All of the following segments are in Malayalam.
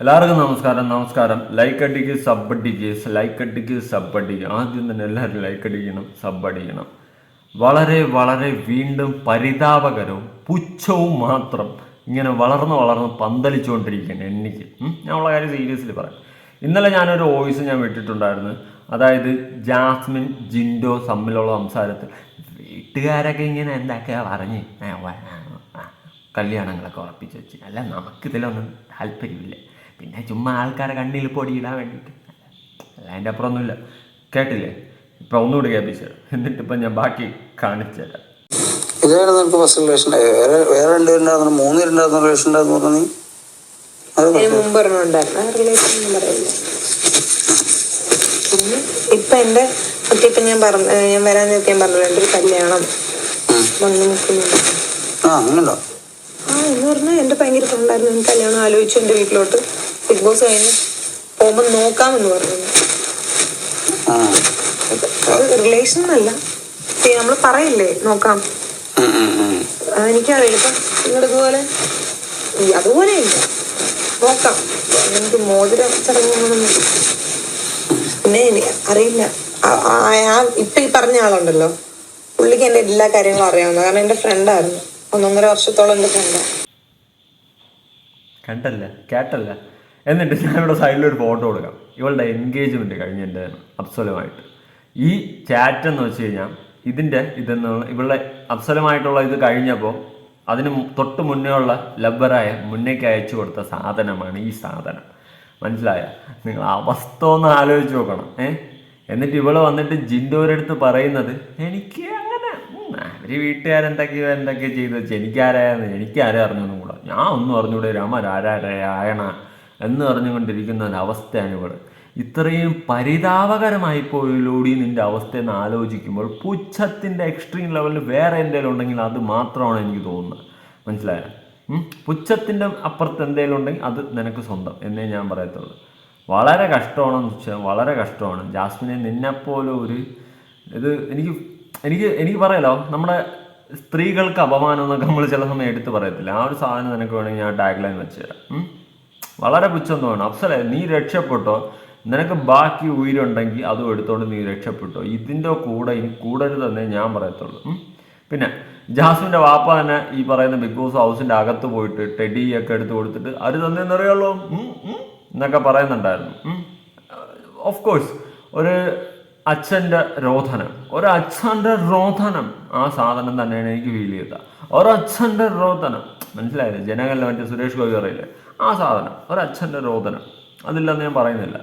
എല്ലാവർക്കും നമസ്കാരം നമസ്കാരം. ലൈക്ക് അടിക്ക് സബ് അടിക്ക് ലൈക്ക് അടിക്ക് സബ് അടിക്ക്. ആദ്യം തന്നെ എല്ലാവരും ലൈക്ക് അടിക്കണം സബ് അടിക്കണം. വളരെ വളരെ വീണ്ടും പരിതാപകരവും പുച്ഛവും മാത്രം ഇങ്ങനെ വളർന്ന് വളർന്ന് പന്തലിച്ചുകൊണ്ടിരിക്കുകയാണ് എനിക്ക്? ഞാൻ ഉള്ള കാര്യം സീരിയസ്ലി പറയാം. ഇന്നലെ ഞാനൊരു വോയിസ് ഞാൻ വിട്ടിട്ടുണ്ടായിരുന്നു. അതായത് ജാസ്മിൻ ജിൻഡോ തമ്മിലുള്ള സംസാരത്തിൽ വീട്ടുകാരൊക്കെ ഇങ്ങനെ എന്തൊക്കെയാ പറഞ്ഞ്? കല്യാണങ്ങളൊക്കെ ഉറപ്പിച്ച് വെച്ച്. അല്ല നമുക്കിതിലൊന്നും താല്പര്യമില്ല. പിന്നെ ചുമ്മാ ആൾക്കാരെ കണ്ണിൽ പൊടിയിടാൻ വേണ്ടിയിട്ട് അല്ല അതിന്റെ അപ്പുറമൊന്നുമില്ല കേട്ടില്ലേ? ഇപ്പം ഒന്നുകൂടി കേൾപ്പിച്ചു എന്നിട്ട് ഇപ്പം ഞാൻ ബാക്കി കാണിച്ചു തരാം. ഇതായിരുന്നു എനിക്ക് ഫസ്റ്റ് റിലേഷൻ വേറെ വേറെ രണ്ടുപേരുണ്ടായിരുന്നു മൂന്ന് പേരുണ്ടായിരുന്ന റിലേഷൻ ഉണ്ടായിരുന്നു പറഞ്ഞു. ഇപ്പൊ എന്റെ മറ്റേ ഇപ്പൊ ഞാൻ പറഞ്ഞു ഞാൻ വരാൻ നിൽക്കാൻ പറഞ്ഞു എന്റെ ഒരു കല്യാണം. വന്നു നിൽക്കുന്നുണ്ട് ആ എന്ന് പറഞ്ഞാൽ എന്റെ ഭയങ്കര ഫ്രണ്ടായിരുന്നു കല്യാണം ആലോചിച്ചു എന്റെ വീട്ടിലോട്ട്. ബിഗ് ബോസ് കഴിഞ്ഞ് പോകുമ്പോൾ നോക്കാമെന്ന് പറഞ്ഞു. അത് റിലേഷൻ എന്നല്ല നമ്മൾ പറയില്ലേ നോക്കാം. അതെനിക്കറിയില്ല ഇപ്പം ഉം. എനിക്കറിയില്ല ഇപ്പൊ നിങ്ങളിതുപോലെ അതുപോലെ ഇല്ല നോക്കാം. എനിക്ക് മോതിര ചടങ്ങുകളൊന്നും പിന്നെ അറിയില്ല. ഇപ്പൊ ഈ പറഞ്ഞ ആളുണ്ടല്ലോ. പുള്ളിക്ക് എന്റെ എല്ലാ കാര്യങ്ങളും അറിയാവുന്ന കാരണം എന്റെ ഫ്രണ്ടായിരുന്നു ഒന്നൊന്നര വർഷത്തോളം എന്റെ ഫ്രണ്ടാണ് കണ്ടല്ല? കേട്ടല്ല? എന്നിട്ട് ഞാൻ ഇവിടെ സൈഡിൽ ഒരു ഫോട്ടോ കൊടുക്കാം. ഇവളുടെ എൻഗേജ്മെന്റ് കഴിഞ്ഞതിന്റെ അപ്സലമായിട്ട് ഈ ചാറ്റ് എന്ന് വെച്ച് കഴിഞ്ഞാൽ ഇതിന്റെ ഇതെന്ന് ഇവളുടെ അപ്സലമായിട്ടുള്ള ഇത് കഴിഞ്ഞപ്പോൾ അതിന് തൊട്ട് മുന്നേ ഉള്ള ലബ്ബറായ മുന്നേക്ക് അയച്ചു കൊടുത്ത സാധനമാണ് ഈ സാധനം. മനസ്സിലായ? നിങ്ങൾ അവസ്ഥ ഒന്ന് ആലോചിച്ച് നോക്കണം. ഏ? എന്നിട്ട് ഇവൾ വന്നിട്ട് ജിൻഡോരടുത്ത് പറയുന്നത് എനിക്ക് അങ്ങനെ അവർ വീട്ടുകാരെന്തൊക്കെയോ എന്തൊക്കെയോ ചെയ്തു വെച്ചാൽ എനിക്കാരായെന്ന് എനിക്കാരെ അറിഞ്ഞൊന്നും കൂടാ ഞാൻ ഒന്നും അറിഞ്ഞൂടെ രാമ എന്ന് പറഞ്ഞുകൊണ്ടിരിക്കുന്ന ഒരു അവസ്ഥയാണ് ഇവൾ ഇത്രയും പരിതാപകരമായി പോയിലൂടി നിന്റെ അവസ്ഥയെന്ന് ആലോചിക്കുമ്പോൾ പുച്ഛത്തിന്റെ എക്സ്ട്രീം ലെവലിൽ വേറെ എന്തെങ്കിലും ഉണ്ടെങ്കിൽ അത് മാത്രമാണ് എനിക്ക് തോന്നുന്നത്. മനസ്സിലായോ? പുച്ഛത്തിന്റെ അപ്പുറത്ത് എന്തെങ്കിലും ഉണ്ടെങ്കിൽ അത് നിനക്ക് സ്വന്തം എന്നേ ഞാൻ പറയത്തുള്ളൂ. വളരെ കഷ്ടമാണെന്ന് വെച്ചാൽ വളരെ കഷ്ടമാണ്. ജാസ്മിനെ നിന്നെപ്പോലെ ഒരു ഇത് എനിക്ക് എനിക്ക് എനിക്ക് പറയാലോ നമ്മുടെ സ്ത്രീകൾക്ക് അപമാനം എന്നൊക്കെ നമ്മൾ ചില സമയം എടുത്ത് പറയത്തില്ല? ആ ഒരു സാധനം നിനക്ക് വേണമെങ്കിൽ ഞാൻ ടാഗ് ലൈൻ വെച്ച് തരാം. ഉം? വളരെ പുച്ഛന്തമാണ് അഫ്സലെ നീ രക്ഷപ്പെട്ടോ? നിനക്ക് ബാക്കി ഉയരുണ്ടെങ്കിൽ അതും എടുത്തോണ്ട് നീ രക്ഷപ്പെട്ടോ? ഇതിന്റെ കൂടെ ഇനി കൂടരുതെന്നേ ഞാൻ പറയത്തുള്ളൂ. പിന്നെ ജാസ്മിന്റെ വാപ്പ തന്നെ ഈ പറയുന്ന ബിഗ് ബോസ് ഹൗസിന്റെ അകത്ത് പോയിട്ട് ടെഡി ഒക്കെ എടുത്ത് കൊടുത്തിട്ട് അവർ തന്നെന്നറിയാലോ എന്നൊക്കെ പറയുന്നുണ്ടായിരുന്നു. ഓഫ് കോഴ്സ് ഒരു അച്ഛന്റെ രോധനം. ഒരു അച്ഛന്റെ രോധനം ആ സാധനം തന്നെയാണ് എനിക്ക് ഫീൽ ഒരു അച്ഛന്റെ രോധനം. മനസ്സിലായില്ലേ? ജനങ്ങളിൽ മറ്റേ സുരേഷ് ഗോപി പറയില്ലേ? ആ സാധനം ഒരച്ഛന്റെ രോദനം. അതില്ലെന്ന് ഞാൻ പറയുന്നില്ല.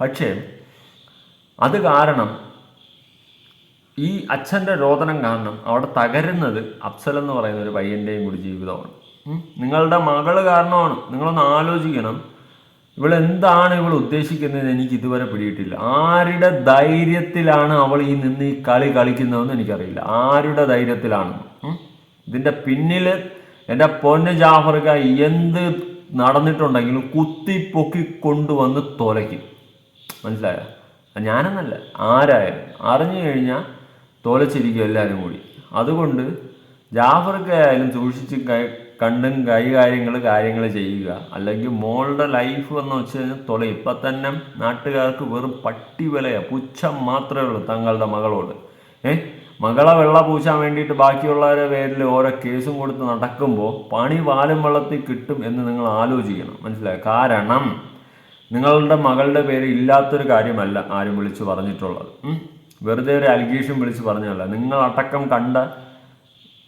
പക്ഷേ അത് കാരണം ഈ അച്ഛന്റെ രോദനം കാരണം അവിടെ തകരുന്നത് അഫ്സൽ എന്ന് പറയുന്ന ഒരു പയ്യന്റെയും കൂടി ജീവിതമാണ്. നിങ്ങളുടെ മകൾ കാരണമാണ്. നിങ്ങളൊന്ന് ആലോചിക്കണം. ഇവളെന്താണ് ഇവൾ ഉദ്ദേശിക്കുന്നത് എനിക്ക് ഇതുവരെ പിടിയിട്ടില്ല. ആരുടെ ധൈര്യത്തിലാണ് അവൾ ഈ നിന്ന് ഈ കളി കളിക്കുന്നതെന്ന് എനിക്കറിയില്ല. ആരുടെ ധൈര്യത്തിലാണ്. ഇതിന്റെ പിന്നിൽ എന്റെ പൊന്ന് ജാഫർക്ക എന്ത് നടന്നിട്ടുണ്ടെങ്കിലും കുത്തി പൊക്കി കൊണ്ടുവന്ന് തൊലയ്ക്കും. മനസ്സിലായോ? ഞാനെന്നല്ല ആരായാലും. അറിഞ്ഞു കഴിഞ്ഞാൽ തോലച്ചിരിക്കും എല്ലാവരും കൂടി. അതുകൊണ്ട് ജാഫർക്ക് ആയാലും സൂക്ഷിച്ച് കൈ- കണ്ടും കൈകാര്യങ്ങൾ കാര്യങ്ങൾ ചെയ്യുക. അല്ലെങ്കിൽ മോളുടെ ലൈഫ് എന്ന് വെച്ച് കഴിഞ്ഞാൽ തൊല ഇപ്പം തന്നെ നാട്ടുകാർക്ക് വെറും പട്ടി വിലയാണ് പുച്ഛം മാത്രമേ ഉള്ളൂ തങ്ങളുടെ മകളോട്. ഏ? മകളെ വെള്ള പൂശാൻ വേണ്ടിയിട്ട് ബാക്കിയുള്ളവരെ പേരിൽ ഓരോ കേസും കൊടുത്ത് നടക്കുമ്പോൾ പണി വാലും വെള്ളത്തിൽ കിട്ടും എന്ന് നിങ്ങൾ ആലോചിക്കണം. മനസ്സിലായി? കാരണം നിങ്ങളുടെ മകളുടെ പേര് ഇല്ലാത്തൊരു കാര്യമല്ല ആരും വിളിച്ചു പറഞ്ഞിട്ടുള്ളത്. വെറുതെ ഒരു അലിഗേഷൻ വിളിച്ച് പറഞ്ഞതല്ല. നിങ്ങൾ അടക്കം കണ്ട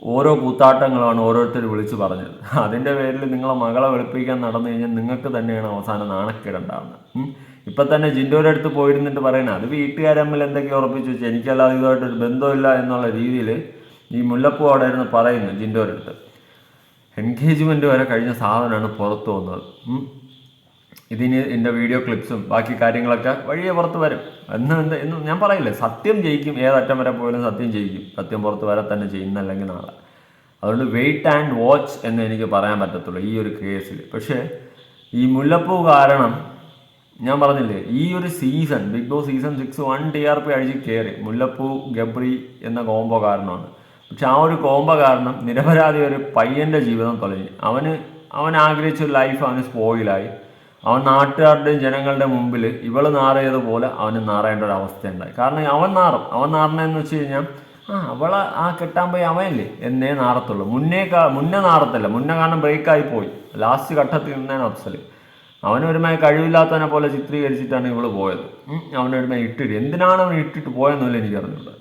ഓരോ കൂത്താട്ടങ്ങളാണ് ഓരോരുത്തർ വിളിച്ചു പറഞ്ഞത്. അതിന്റെ പേരിൽ നിങ്ങളെ മകളെ വെളുപ്പിക്കാൻ നടന്നു കഴിഞ്ഞാൽ നിങ്ങൾക്ക് തന്നെയാണ് അവസാനം നാണക്കേടുണ്ടാവുന്നത് ഇപ്പം തന്നെ ജിൻഡോയുടെ അടുത്ത് പോയിരുന്നിട്ട് പറയുന്നത് അത് വീട്ടുകാരമ്മിൽ എന്തൊക്കെ ഉറപ്പിച്ചു വെച്ചാൽ എനിക്കല്ലാതെ ഇതുമായിട്ടൊരു ബന്ധമില്ല എന്നുള്ള രീതിയിൽ ഈ മുല്ലപ്പൂ അവിടെ ഇരുന്ന് പറയുന്നു ജിൻഡോയുടെ അടുത്ത്. എൻഗേജ്മെന്റ് വരെ കഴിഞ്ഞ സാധനമാണ് പുറത്തു വന്നത്. ഇതിന് എന്റെ വീഡിയോ ക്ലിപ്സും ബാക്കി കാര്യങ്ങളൊക്കെ വഴിയെ പുറത്ത് വരും. എന്ന് എന്ത് എന്ന് ഞാൻ പറയില്ലേ സത്യം ജയിക്കും. ഏതറ്റം വരെ പോയാലും സത്യം ജയിക്കും. സത്യം പുറത്ത് വരെ തന്നെ ചെയ്യുന്നല്ലെങ്കിൽ നാളെ. അതുകൊണ്ട് വെയിറ്റ് ആൻഡ് വാച്ച് എന്ന് എനിക്ക് പറയാൻ പറ്റത്തുള്ളൂ ഈ ഒരു കേസിൽ പക്ഷേ ഈ മുല്ലപ്പൂ കാരണം ഞാൻ പറഞ്ഞില്ലേ ഈ ഒരു season Bigg Boss season six one T R P അഴിച്ച് കയറി മുല്ലപ്പൂ ഗബ്രി എന്ന കോംബോ കാരണമാണ്. പക്ഷെ ആ ഒരു കോംബോ കാരണം നിരപരാധി ഒരു പയ്യന്റെ ജീവിതം തൊലഞ്ഞു. അവന് അവൻ ആഗ്രഹിച്ച ലൈഫ് അവന് സ്പോയിലായി അവൻ നാട്ടുകാരുടെയും ജനങ്ങളുടെ മുമ്പിൽ ഇവൾ നാറിയതുപോലെ അവന് നാറേണ്ട ഒരു അവസ്ഥ ഉണ്ടായി കാരണം അവൻ നാറും. അവൻ നാറണെന്ന് വെച്ച് കഴിഞ്ഞാൽ ആ അവളെ ആ കെട്ടാൻ പോയി അവനല്ലേ എന്നേ നാറത്തുള്ളൂ. മുന്നേ മുന്നേ നാറത്തല്ല. മുന്നേ കാരണം ബ്രേക്കായി പോയി. ലാസ്റ്റ് ഘട്ടത്തിൽ നിന്നേ അഫ്സൽ അവനൊരുമായി കഴിവില്ലാത്തവനെ പോലെ ചിത്രീകരിച്ചിട്ടാണ് ഇവൾ പോയത്. അവനൊരുമായി ഇട്ടിട്ട്. എന്തിനാണ് അവൻ ഇട്ടിട്ട് പോയെന്നല്ല എനിക്ക് അറിഞ്ഞൂടാ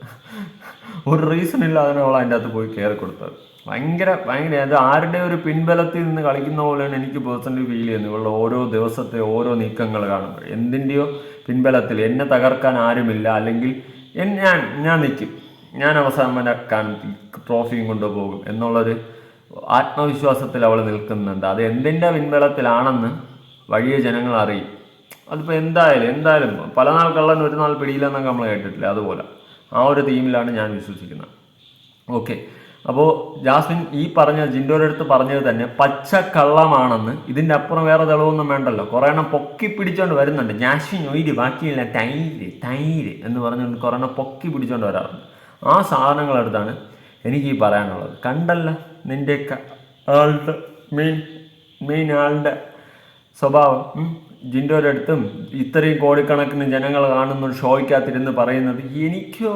ഒരു റീസൺ ഇല്ലാതെ അവൾ അതിന്റെ അകത്ത് പോയി കയറി കൊടുത്തത്. ഭയങ്കര ഭയങ്കര അത് ആരുടെ ഒരു പിൻബലത്തിൽ നിന്ന് കളിക്കുന്ന പോലെയാണ് എനിക്ക് പേഴ്സണലി ഫീൽ ചെയ്യുന്നത്. ഇവളുടെ ഓരോ ദിവസത്തെ ഓരോ നീക്കങ്ങൾ കാണുമ്പോൾ. എന്തിന്റെയോ പിൻബലത്തിൽ എന്നെ തകർക്കാൻ ആരുമില്ല. അല്ലെങ്കിൽ ഞാൻ ഞാൻ നിൽക്കും ഞാൻ അവസാനമാക്കാൻ ട്രോഫിയും കൊണ്ടുപോകും എന്നുള്ളൊരു ആത്മവിശ്വാസത്തിൽ അവൾ നിൽക്കുന്നുണ്ട്. അത് എന്തിന്റെ പിൻബലത്തിലാണെന്ന് വഴിയ ജനങ്ങൾ അറിയും. അതിപ്പോൾ എന്തായാലും എന്തായാലും പല നാൾ കള്ളൻ ഒരു നാൾ പിടിയില്ലെന്നൊക്കെ നമ്മൾ കേട്ടിട്ടില്ല? അതുപോലെ. ആ ഒരു തീമിലാണ് ഞാൻ വിശ്വസിക്കുന്നത്. ഓക്കെ അപ്പോൾ ജാസ്മിൻ ഈ പറഞ്ഞ ജിൻഡോയുടെ അടുത്ത് പറഞ്ഞത് തന്നെ പച്ച കള്ളമാണെന്ന്. ഇതിന്റെ അപ്പുറം വേറെ തെളിവൊന്നും വേണ്ടല്ലോ. കുറേ എണ്ണം പൊക്കി പിടിച്ചോണ്ട് വരുന്നുണ്ട്. ജാസ്മിൻ ഒയിര് ബാക്കിയില്ല തൈര് തൈര് എന്ന് പറഞ്ഞുകൊണ്ട് കുറേ എണ്ണം പൊക്കി പിടിച്ചോണ്ട് വരാറുണ്ട്. ആ സാധനങ്ങളെടുത്താണ് എനിക്ക് ഈ പറയാനുള്ളത്. കണ്ടല്ല നിന്റെ ആളുടെ മെയിൻ മെയിൻ ആളുടെ സ്വഭാവം. ജിൻഡോയുടെ അടുത്തും ഇത്രയും കോടിക്കണക്കിന് ജനങ്ങൾ കാണുന്ന ഷോയ്ക്കകത്തിരുന്ന് പറയുന്നത് എനിക്കോ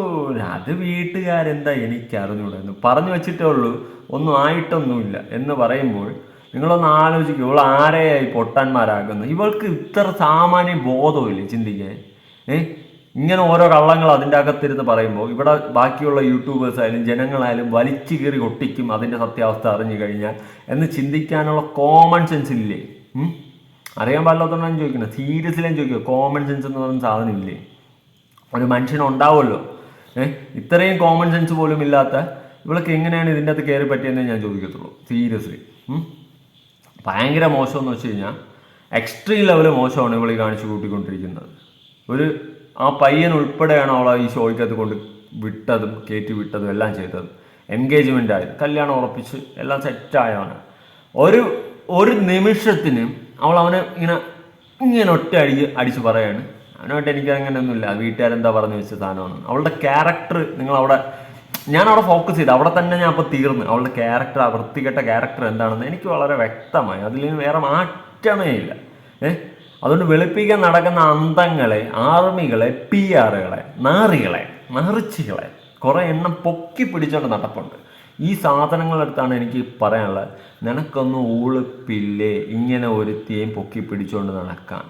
അത് വീട്ടുകാരെന്താ എനിക്ക് അറിഞ്ഞൂടായിരുന്നു പറഞ്ഞു വെച്ചിട്ടേ ഉള്ളൂ. ഒന്നും ആയിട്ടൊന്നുമില്ല എന്ന് പറയുമ്പോൾ നിങ്ങളൊന്ന് ആലോചിക്കും ഇവൾ ആരെയായി പൊട്ടന്മാരാക്കുന്നു? ഇവൾക്ക് ഇത്ര സാമാന്യ ബോധമില്ലേ ചിന്തിക്കാൻ ഏ? ഇങ്ങനെ ഓരോ കള്ളങ്ങൾ അതിന്റെ അകത്തിരുന്ന് പറയുമ്പോൾ ഇവിടെ ബാക്കിയുള്ള യൂട്യൂബേഴ്സ് ആയാലും ജനങ്ങളായാലും വലിച്ചു കീറി ഒട്ടിക്കും അതിന്റെ സത്യാവസ്ഥ അറിഞ്ഞു കഴിഞ്ഞാൽ എന്ന് ചിന്തിക്കാനുള്ള കോമൺ സെൻസ് ഇല്ലേ? അറിയാൻ പാടില്ലാത്തതുകൊണ്ടാണ് ചോദിക്കുന്നത്. സീരിയസ്ലി ഞാൻ ചോദിക്കുക കോമൺ സെൻസ് എന്ന് പറയുന്ന സാധനം ഇല്ലേ? ഒരു മനുഷ്യന് ഉണ്ടാവുമല്ലോ. ഏഹ് ഇത്രയും കോമൺ സെൻസ് പോലും ഇല്ലാത്ത ഇവൾക്ക് എങ്ങനെയാണ് ഇതിന്റെ അകത്ത് കയറി പറ്റിയെന്നേ ഞാൻ ചോദിക്കത്തുള്ളൂ. സീരിയസ്ലി ഭയങ്കര മോശമെന്ന് വെച്ച് കഴിഞ്ഞാൽ എക്സ്ട്രീം ലെവൽ മോശമാണ് ഇവളീ കാണിച്ചു കൂട്ടിക്കൊണ്ടിരിക്കുന്നത്. ഒരു ആ പയ്യൻ ഉൾപ്പെടെയാണ് അവളെ ഈ ഷോയ്ക്കകത്ത് കൊണ്ട് വിട്ടതും കയറ്റി വിട്ടതും എല്ലാം ചെയ്തത്. എൻഗേജ്മെന്റ് ആയത്. കല്യാണം ഉറപ്പിച്ച് എല്ലാം സെറ്റായവന് ഒരു ഒരു നിമിഷത്തിന് അവൾ അവനെ ഇങ്ങനെ ഇങ്ങനെ ഒറ്റ അടിച്ച് അടിച്ച് പറയാണ്. അവനായിട്ട് എനിക്ക് അങ്ങനെയൊന്നുമില്ല വീട്ടുകാരെന്താ പറഞ്ഞു വെച്ച സാധനമാണ്. അവളുടെ ക്യാരക്ടർ നിങ്ങൾ അവിടെ ഞാൻ അവിടെ ഫോക്കസ് ചെയ്ത്. അവിടെ തന്നെ ഞാൻ അപ്പോൾ തീർന്നു. അവളുടെ ക്യാരക്ടർ ആ വൃത്തികെട്ട ക്യാരക്ടർ എന്താണെന്ന് എനിക്ക് വളരെ വ്യക്തമായി. അതിൽ നിന്ന് വേറെ മാറ്റമേ ഇല്ല. ഏഹ് അതുകൊണ്ട് വെളുപ്പിക്കാൻ നടക്കുന്ന അന്തങ്ങളെ ആർമികളെ പി ആറുകളെ നാറികളെ നാറിച്ചികളെ കുറേ എണ്ണം പൊക്കി പിടിച്ചുകൊണ്ട് നടപ്പുണ്ട്. ഈ സാധനങ്ങളെടുത്താണ് എനിക്ക് പറയാനുള്ളത്. നിനക്കൊന്നും ഊളുപ്പില്ലേ ഇങ്ങനെ ഒരുത്തിയെയും പൊക്കി പിടിച്ചുകൊണ്ട് നടക്കാൻ?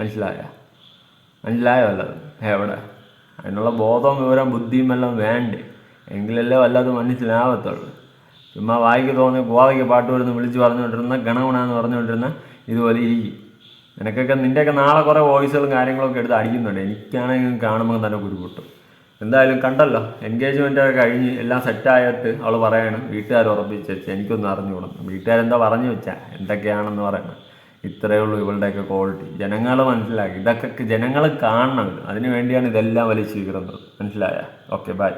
മനസ്സിലായ? മനസ്സിലായോ അല്ലത് എവിടെ? അതിനുള്ള ബോധവും വിവരം ബുദ്ധിയും എല്ലാം വേണ്ടേ? എങ്കിലല്ലേ വല്ലാതെ മനസ്സിലാവത്തുള്ളൂ ചുമ്മാ വായിക്ക് തോന്നി ഗോവയ്ക്ക് പാട്ട് വരുന്ന വിളിച്ച് പറഞ്ഞുകൊണ്ടിരുന്ന ഗണഗുണാന്ന് പറഞ്ഞുകൊണ്ടിരുന്ന ഇതുപോലെ ഇരിക്കും. നിനക്കൊക്കെ നിന്റെയൊക്കെ നാളെ കുറേ വോയിസുകളും കാര്യങ്ങളൊക്കെ എടുത്ത് അടിക്കുന്നുണ്ട്. എനിക്കാണെങ്കിൽ കാണുമ്പോൾ തന്നെ കുരുപൊട്ടും. എന്തായാലും കണ്ടല്ലോ. എൻഗേജ്മെന്റ് ഒക്കെ കഴിഞ്ഞ് എല്ലാം സെറ്റായിട്ട് അവൾ പറയാണ് വീട്ടുകാർ ഉറപ്പിച്ച് വെച്ച് എനിക്കൊന്നും അറിഞ്ഞുകൂടും. വീട്ടുകാരെന്താ പറഞ്ഞു വെച്ചാൽ എന്തൊക്കെയാണെന്ന് പറയണം. ഇത്രയേ ഉള്ളൂ ഇവളുടെയൊക്കെ ക്വാളിറ്റി ജനങ്ങൾ മനസ്സിലാക്കി. ഇതൊക്കെ ജനങ്ങൾ കാണണം. അതിനു വേണ്ടിയാണ് ഇതെല്ലാം വലിച്ചു കീറുന്നത് മനസ്സിലായ? Okay bye